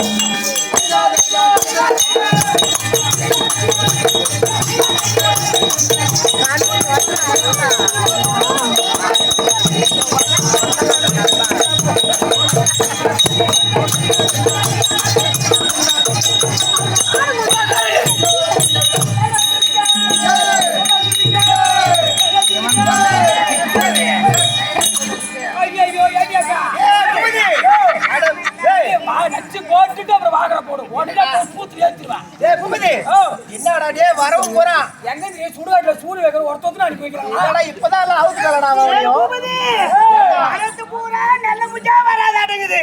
ஐயையோ,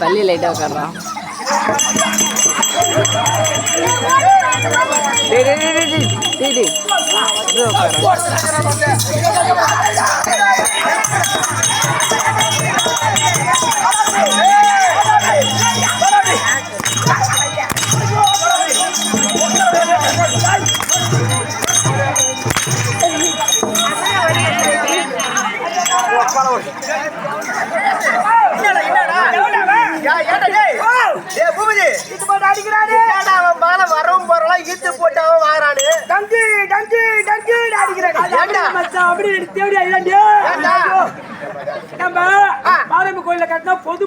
தள்ளி லைட்டாக உட்காடுறான் டேய்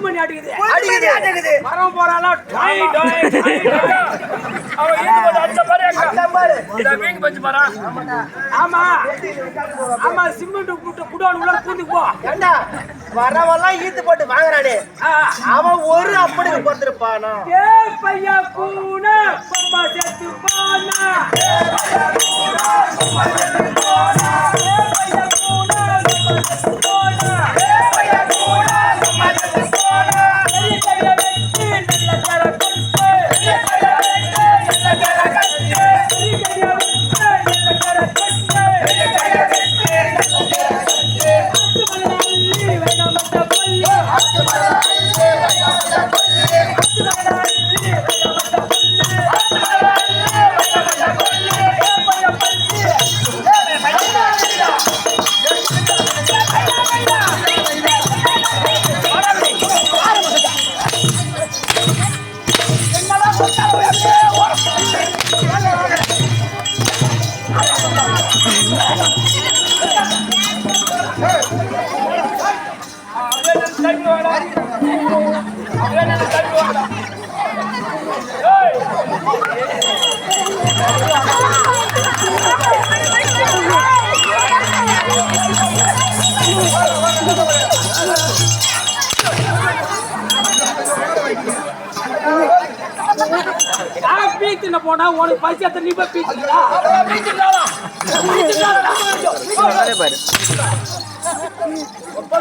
அடிக்குது அடிக்குது அடிக்குது மரம் டாய் டாய் பாரு பாரு. வீங்கி பாரா. ஆமா. ஆமா சிமெண்ட் போட்டு குடோன் உள்ள பூந்து போ. ஏண்டா? வரவெல்லாம் ஈத்து போட்டு வாங்குறானே. அவன் ஒரு அப்படிக்கு பொறுத்திருப்பானா? ஏ பையா கூன பொம்மா செத்து போனா. ஏ பையா செத்து போனா. ஏ பையா கூன பொம்மா செத்து நான் பீத்துன போனா உனக்கு பைசா நீ போய்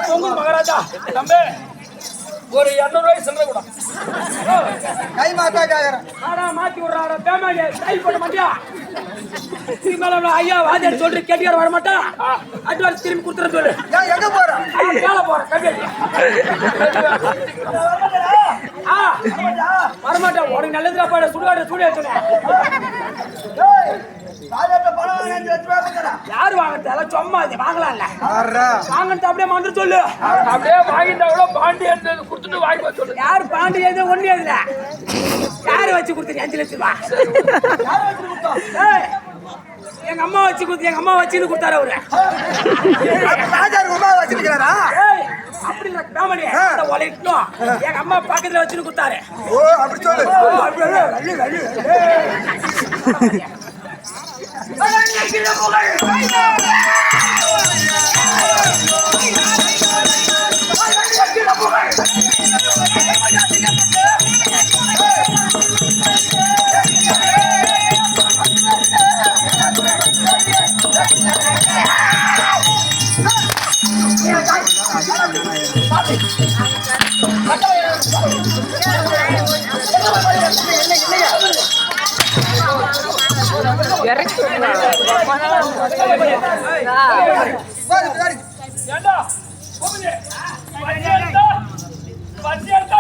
பொங்கல் மகாராஜா தம்பி ஒரு இரநூறு ரூபாய் சில்லறை கூட. கை மாத்தா கேக்குறேன் ஆடா மாத்தி விடுறாடா பேமாடி ஸ்டைல் பண்ண மாட்டியா? திரும்பி ஐயா வாதியார் சொல்ற கேட்டியார் வர மாட்டா? அட்வான்ஸ் திரும்பி கொடுத்துற சொல்லு. ஏன் எங்க போற? நான் மேல போறேன் கம்பெனி ஆ வரமாட்டேன். உனக்கு நல்லதுடா பாடு. சுடுகாடு சூடு. யார் வாங்கறது? அதெல்லாம் சும்மா இது வாங்கலாம்ல. வாங்கிட்டு அப்படியே வந்து சொல்லு. அப்படியே வாங்கிட்டா கூட பாண்டி எடுத்து கொடுத்துட்டு வாங்கி வர சொல்லு. யார் பாண்டி எது ஒண்ணு எதுல யாரு வச்சு கொடுத்தீங்க அஞ்சு லட்சம் ரூபாய்? எங்க அம்மா வச்சு கொடுத்து எங்க அம்மா வச்சுன்னு கொடுத்தாரு அவரு. ராஜா உமா வச்சிருக்கிறாரா காமெடி அந்த ஒலைட்டும் எங்க அம்மா பக்கத்துல வச்சுன்னு குத்தாரு. ஓ அப்படி சொல்லு.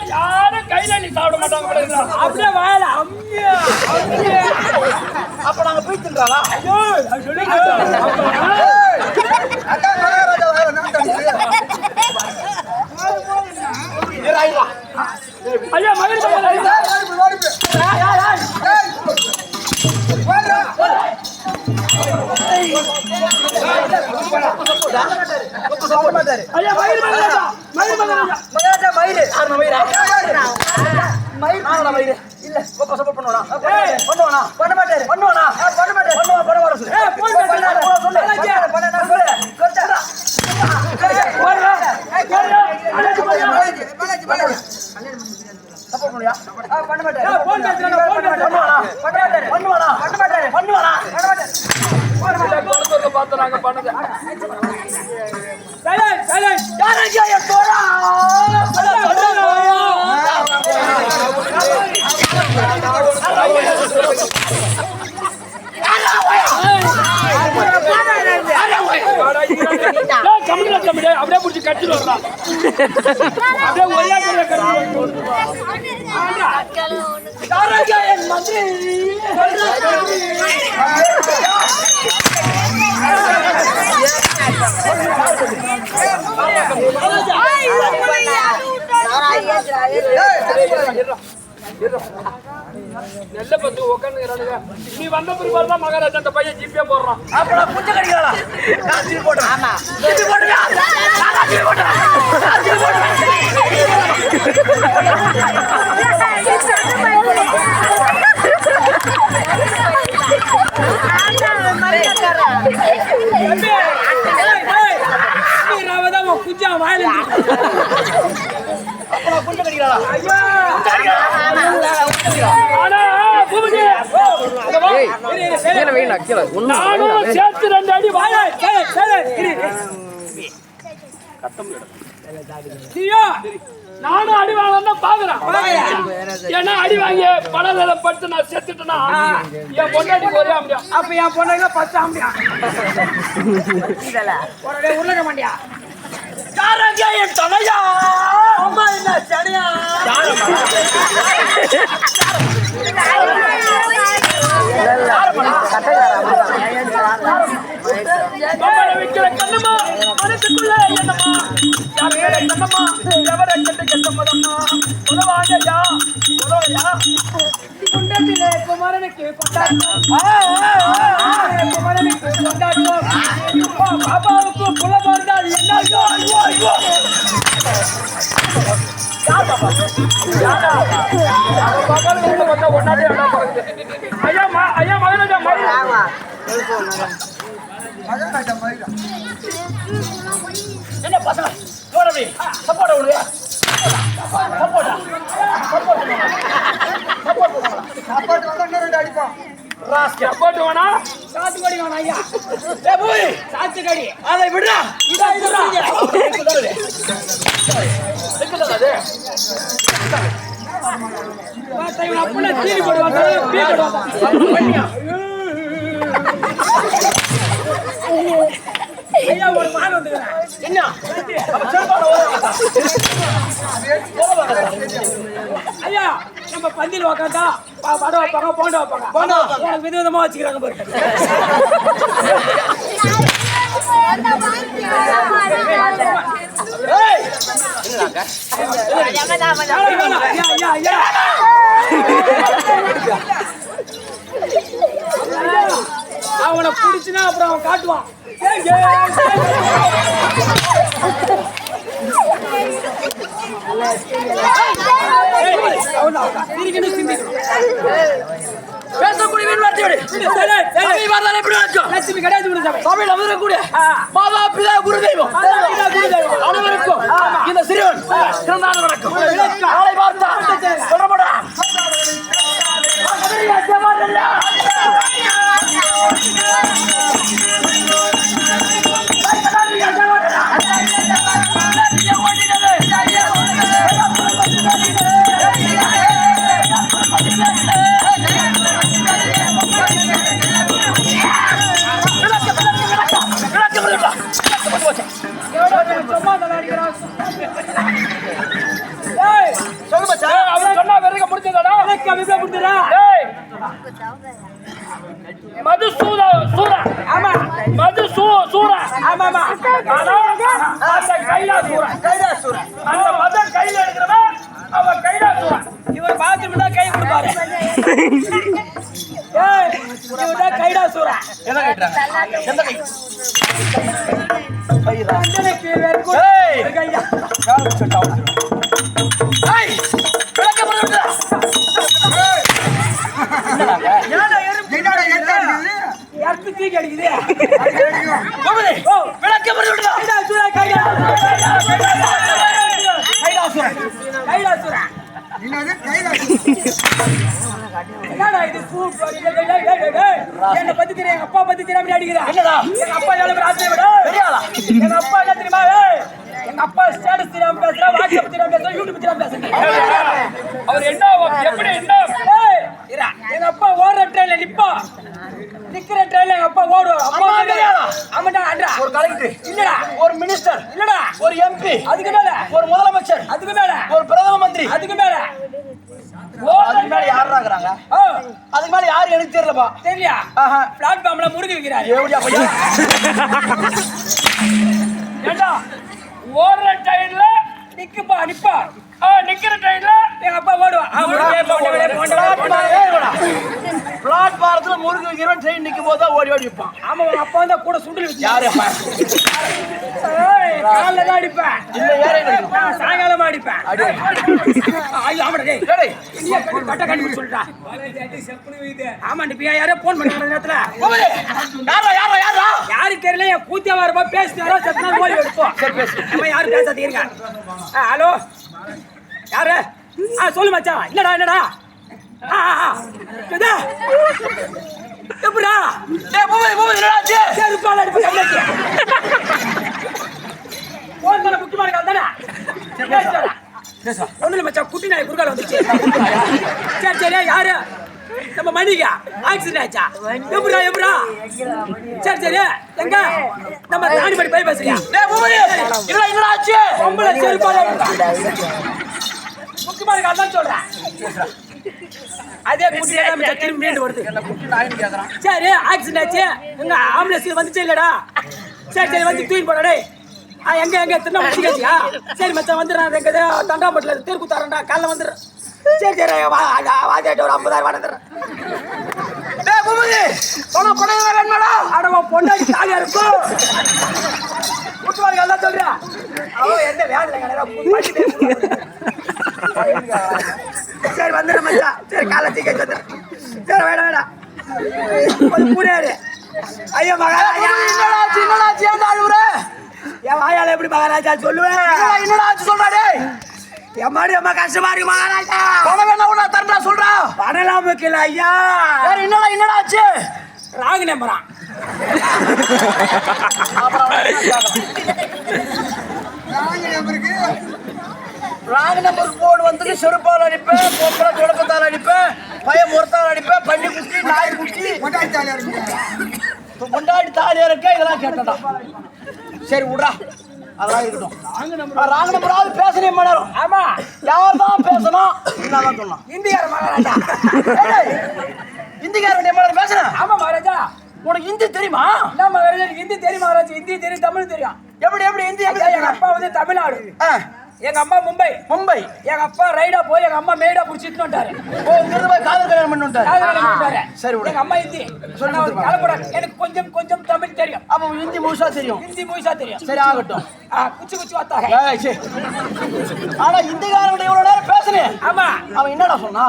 யாரும் கையில நீ சாப்பிட மாட்டாங்க அப்படியே வாயில அம்மியா அப்ப நாங்க போய் தின்றாளா ஐயோ ஐயா மகிழ் ஐயா மயில் மயில் ஆறு இல்ல. சப்போர்ட் பண்ணுவானா பண்ணுவானா பண்ண மாட்டாரு பண்ணுவானா பண்ண மாட்டாரு பண்ணுவா பண்ண மாட்டா சொல்லு ஏய், போன் பேசுறா. பண்ண சொல்லு பண்ண பண்ண நான் சொல்லு சொல்லுடா போடுறா. போடுறா. அழைச்சு போடுறா. சப்போர்ட் பண்ணுவியா பண்ண மாட்டாரு ஏய், போன் பேசுறா, போன் பேசுறா. பண்ணுவானா பண்ண மாட்டாரு பண்ணுவானா பண்ண மாட்டாரு பண்ணுவானா பண்ண மாட்டாரு நாங்க பண்ணது Silence, silence. யாராஜா என் தோழா? அப்படியே புடிச்சு கட்டிட்டு வர்றான். அப்படியே ஒரே கட்டிட்டு மந்திரி? நெல்ல பத்து உட்காந்துக்கிறானுங்க நீ வந்த பிற்பாடு தான் மகாராஜா அந்த பையன் ஜிபே போடுறான் அப்ப புச்ச கடிக்கிறா நான் திருப்பி போடுறேன் கீழே வைடா கீழே ஒன்றும் நானும் சேர்த்து ரெண்டு அடி வாயா? நானும் அடி வாங்கலாம் பாக்குறேன். ஏன்னா அடி வாங்கி பணம் படுத்து நான் செத்துட்டேன்னா என் பொண்டாட்டி ஒரே அப்படியா? அப்ப என் பொண்ணுங்க பத்து உடனே உருளக்க மாட்டியா என் தலையா? அம்மா என்ன வைக்கிற கண்ணம்மா மனசுக்குள்ள என்னம்மா கண்ணம்மா எவரை கண்டு கெட்ட பதம்மா உறவாங்கய்யா உறவையா குண்டத்திலே குமரனுக்கு கொண்டாட்டம் குமரனுக்கு கொண்டாட்டம் ஐயோ, ஐயோ, என்ன பசங்க போட அப்படி சப்போர்ட் உனக்கு சப்போர்ட்டா போட்டு வேணா சாத்து கடி ஐயா ஏ போய் சாத்து அதை விடுறா இதா இதுடா பார்த்தா இவன் அப்படியே தீனி போடுவான் பீ போடுவான் ஐயா ஐயா நம்ம பந்தியில் உக்காந்தா ப- வடை வைப்பாங்க போண்டா வைப்பாங்க. போண்டா உனக்கு வித விதமா வச்சுக்கிறாங்க ஐயா, ஐயா, ஐயா. அவனை பிடிச்சுனா அப்புறம் அவன் காட்டுவான். பேசக்கூடிய வார்த்தை விடு. சபை வரலாறு என்னடா இது சூப்பர் என்ன பத்தி தெரியும் எங்க அப்பா பத்தி தெரியாம அடிக்கிறா? எங்க அப்பா எவ்வளவு ராத்திரி விட? எங்க அப்பா என்ன தெரியுமா? எங்க அப்பா ஸ்டேட்டஸ் தெரியாம பேசுறா வாட்ஸ்அப் தெரியாம பேசுறா யூடியூப் தெரியாம அவர் என்ன எப்படி என்ன. எங்க அப்பா ஓடுற ட்ரெயின்ல நிப்பா. நிக்கிற ட்ரெயின்ல எங்க அப்பா ஓடுவார். அப்பா தெரியாதா? ஆமாடா அட்ரா. ஒரு கலெக்டர் இல்லடா. ஒரு மினிஸ்டர் இல்லடா. ஒரு எம்பி அதுக்கு மேல. ஒரு முதலமைச்சர். அதுக்கு மேல. ஒரு பிரதம மந்திரி. அதுக்கு மேல. அதுக்கு மேல யாரா ஓ அதுக்கு மேல யாரு எனக்கு தெரியலப்பா. தெரியலையா? ஆஹா. பிளாட்ஃபார்ம்ல முருகி வைக்கிறாரு எப்படியா பையா. ஏண்டா? ஓடுற ட்ரெயின்ல நிக்குப்பா நிப்பா. நிக்கிற ட்ரெயின்ல எங்க அப்பா ஓடுவா. பிளாட்பாரத்துல முருகு வைக்கிறவன் ட்ரெயின் நிக்கும் போது தான் ஓடி ஓடி வைப்பான் ஆமா உங்க அப்பா வந்து கூட சுண்டல் வச்சு. யாரு காலைல தான் அடிப்பேன். இல்ல. நான் சாயங்காலமா அடிப்பேன். அடி. ஐயோ ஆமாடா டேய். டேய், சொல்லிட்டா ஆமா நீ யாரோ போன் பண்ண நேரத்துல. யாரா யாரா யாரா? யாருக்கு தெரியல என் கூத்தியா வரப்ப பேசினாரோ சத்தனா போய் எடுப்போம் சரி பேசு. நம்ம யாரும் பேசாதீங்க ஹலோ? யாரு? ஆ சொல்லு மச்சான். இல்லடா என்னடா? எப்படா டேய். கோமதி கோமதி என்னடா ஆச்சு? செருப்பால அடிப்பு கம்மியாச்சு போன் தானே? மச்சான் குட்டி நாய் குறுக்கால வந்துச்சு. சரி சரி யாரு? நம்ம மணிக்கா ஆக்சிடென்ட் ஆச்சா எப்படா எப்படா சரி சரி எங்க? நம்ம தானிப்படி போய் பேசுறியா? டேய் என்னடா ஆச்சு? பொம்பளை செருப்பால முக்கியமான கால் தான் சொல்றேன். அதே குட்டியா தான் திரும்பி மீண்டு வருது. என்ன குட்டி நாயின்னு கேக்குறான் சரி ஆக்சிடென்ட் ஆச்சு எங்க ஆம்புலன்ஸ் வந்துச்சு இல்லடா. சரி சரி வந்து தூக்கி போடா டேய். ஆ எங்க எங்க திரும்ப முடிச்சியா சரி மச்சான் வந்துடுறேன். எங்க தண்டாம்பட்டில தெருக்குத்தாரண்டா காலைல வந்துடுறேன். சரி சரி வா வாஜாட்ட ஒரு ஐம்பதாயிரம் வந்துடுறேன். டேய் கோமதி பணம் பணம் வேணுமாடா? அடவா பொண்டாடி தாலியா இருக்கும் கூட்டுவார்கள் எல்லாம் சொல்றா அவ எந்த வேலை கிடையாது சரி வந்துடுறேன் மச்சான் சரி காலை சீக்கிரம் வந்துடுறேன் சரி வேணாம் கொஞ்சம் புரியாது ஐயோ மகாராஜா. என்னடா ஆச்சு என்னடா ஆச்சு. ஏன்டா அழுவுற என் வாயால எப்படி மகாராஜா சொல்லுவேன் என்னடா என்னடா ஆச்சு சொல்றா டேய். என் மாடி அம்மா கஷ்டமா இருக்கு மகாராஜா. பணம் வேணா உடா தரடா சொல்றா. பணலாம் வைக்கல ஐயா. வேற என்னடா என்னடா ஆச்சு? ராகு நம்புறான் ராங் நம்பர் போர்டு வந்து செருப்பால் அடிப்பேன் பொம்பளை தொடக்கத்தால் அடிப்பேன் பையன் முறத்தால் அடிப்பேன் பள்ளி குட்டி நாய் குட்டி முண்டாடி தாலியா இருக்க? இதெல்லாம் கேட்டடா சரி விட்றா. அதெல்லாம் இருக்கட்டும். ராங் நம்பராவது பேசணும் மணரும் ஆமா. யார் தான் பேசணும்? என்னதான் சொன்னான் இந்தியார மகாராஜா. ஏய், இந்திக்காரன் மலர் பேசுறேன் ஆமா மகாராஜா. உனக்கு ஹிந்தி தெரியுமா? என்ன மகாராஜா? ஹிந்தி தெரியும் மகாராஜா. ஹிந்தி தெரியும் தமிழ் தெரியும். எப்படி எப்படி ஹிந்தி? அப்பா வந்து தமிழ்நாடு. எங்க அம்மா மும்பை. மும்பை. எங்க அப்பா ரைடா போய் எங்க அம்மா மேடா புடிச்சிட்டு வந்துட்டாரு. ஓ இங்கிருந்து போய் காதல் கல்யாணம் பண்ணி. காதல் கல்யாணம். சரி விடு. எங்க அம்மா ஹிந்தி. நான் கொடுத்துருப்பா. கலப்படாது எனக்கு கொஞ்சம் கொஞ்சம் தமிழ் தெரியும். அப்ப ஹிந்தி முழுசா தெரியும். ஹிந்தி முழுசா தெரியும். சரி ஆகட்டும். ஆ, குச்சி குச்சி வாத்தாக ஏய், சீ. ஆனா இந்திக்காரன் இவ்வளவு நேரம் பேசுனேன் ஆமா. அவன் என்னடா சொன்னா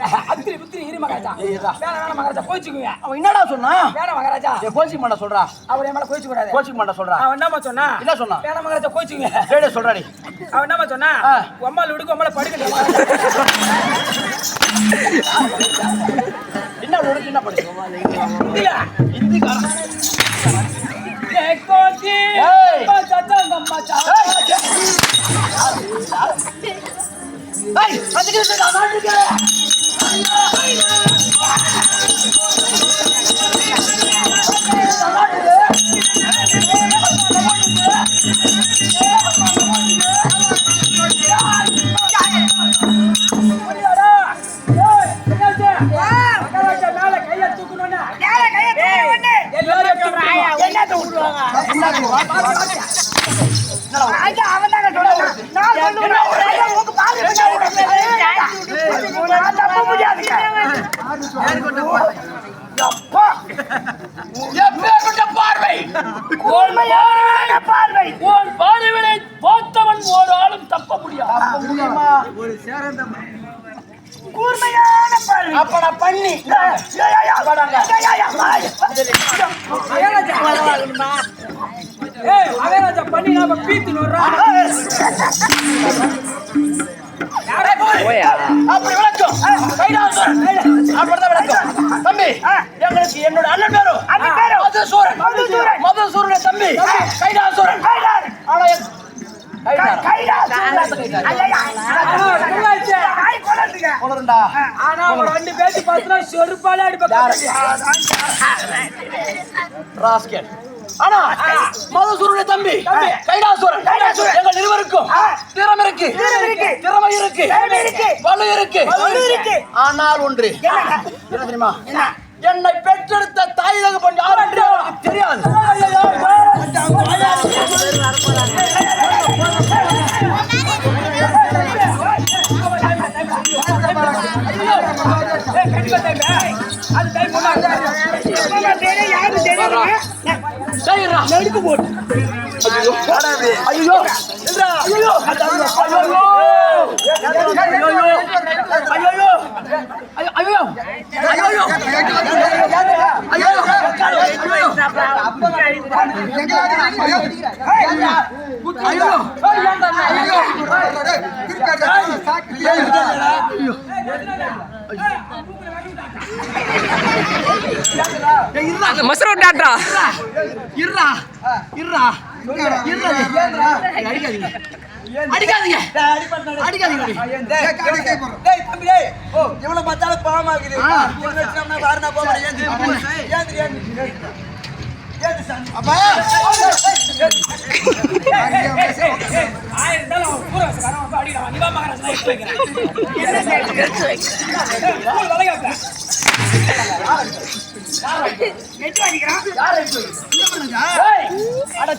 அத்திரி புத்திரி இரு மகாராஜா. வேணாம் வேணாம் மகாராஜா கோச்சுக்குங்க அவன் என்னடா சொன்னா? வேணாம் மகாராஜா. கோச்சிங் பண்ண சொல்றா. அவர் என் மேல கோச்சு கூடாது கோச்சிங் பண்ண சொல்றா. அவன் என்னமா சொன்னா? என்ன சொன்னா? வேணாம் மகாராஜா கோச்சுக்குங்க ரேடியோ சொல்றாடி. அவன் என்னமா சொன்னா. உம்மால விடுக்கு உம்மால படுக்கல என்ன உனக்கு என்ன படிக்கும் இல்ல. கோச்சி அதுக்கு நான் நாட்டுக்கு புரியாதா பண்ணி. மகாராஜா பண்ணி நாம பீத்து அப்படி விளக்கும். அப்படிதான் விளக்கும். தம்பி எங்களுக்கு என்னோட அண்ணன் பேரும் மதுசூரன் மதுசூரன். தம்பி. கைலாசுரன் கைலாஸ். ஆனா உணருண்டா ஆனா ஒரு ரெண்டு பேச்சு பார்த்தா செருப்பாலே அடிப்பாங்க ராஸ்கெட் ஆனா மதுசூரனுடைய தம்பி. கைலாசுரன். எங்கள் இருவருக்கும் திறமை இருக்கு. திறமை இருக்கு. வலு இருக்கு. ஆனால் ஒன்று? என்ன தெரியுமா? என்னை? பெற்றெடுத்த தாய் தகப்பன் தெரியாது. அது டைம் முன்னாடி நெருப்பு போட்டு ஐயோ ஐயோ ஐயோ ஐயோ மசரோ டாக்டரா? இருடா இருடா இருடா அடிக்காதீங்க. அடிக்காதீங்க. அடிக்காதீங்க. டேய் தம்பி டேய் ஓ இவ்வளவு பார்த்தாலும் பாவமா இருக்குது. இவனை வச்சுட்டோம்னா வாரணா போக மாட்டேன் அப்பா!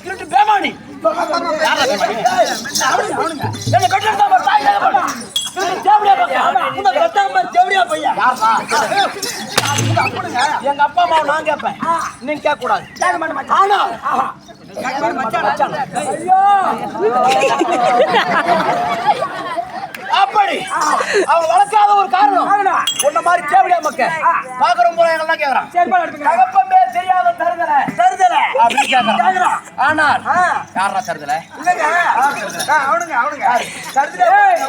திருட்டு பேமானி? என்னை பெற்றெடுத்த எங்க அப்பா அம்மாவை நான் கேட்பேன். நீங்க கேட்க கூடாது ஆனா மச்சான், மச்சான். அப்படி. அவன் வளர்க்காத ஒரு காரணம். உன்ன மாதிரி தேவடியா மக்க பாக்குறோம் போல எல்லாம் கேக்குறான். தகப்பன் பேர் தெரியாத தருதல. தருதல. அப்படின்னு கேக்குறான். ஆனால் யாரா தருதல? அவனுங்க அவனுங்க. ஏய்,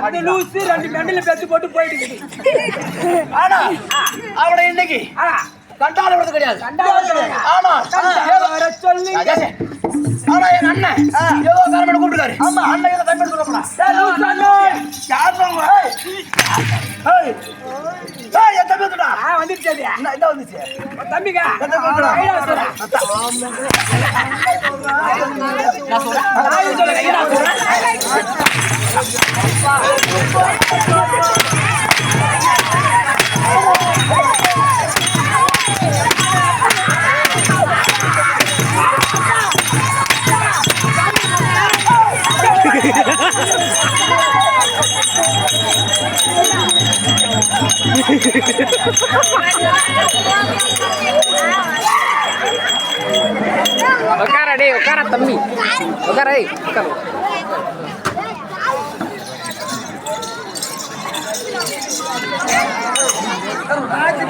அந்த லூசு ரெண்டு மெண்டல பெத்து போட்டு போயிட்டு. ஆனா அவனை இன்னைக்கு கண்டால விடுறது கிடையாது. ஆனா சொல்லி. ஆனா எங்க அண்ணன் ஏதோ காரணம் கூப்பிட்டுருக்காரு. ஆமா அண்ணன் ஏதோ சொல்லுங்க ஏய் ஏய் என் தம்பி வந்துடா வந்துருச்சு. என்ன வந்துச்சு? தம்பிங்க. எந்த உக்காரா டே உக்காரா தம்பி. உக்காரா உக்கார. ராஜ்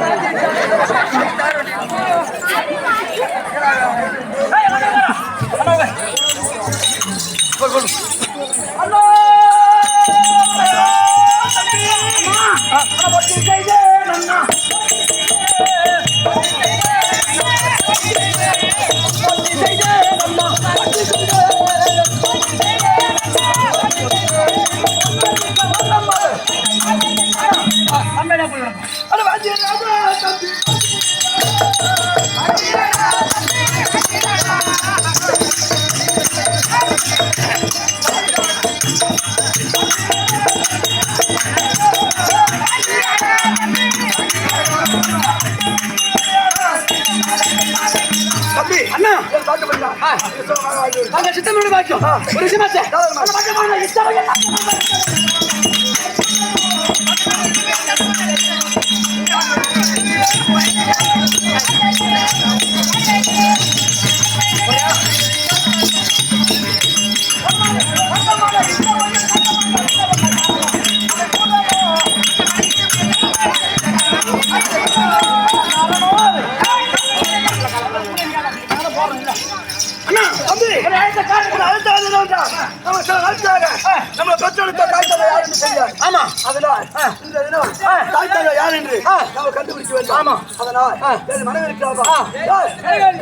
ஆமா. அதனால் என் மனைவி இருக்கிறாப்பா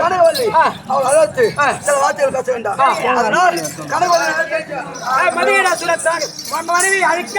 கனகவல்லி. அவள் அழைத்து சில வார்த்தைகள் பேச வேண்டாம். அதனால் கனகவல்லி மனைவி அழைக்க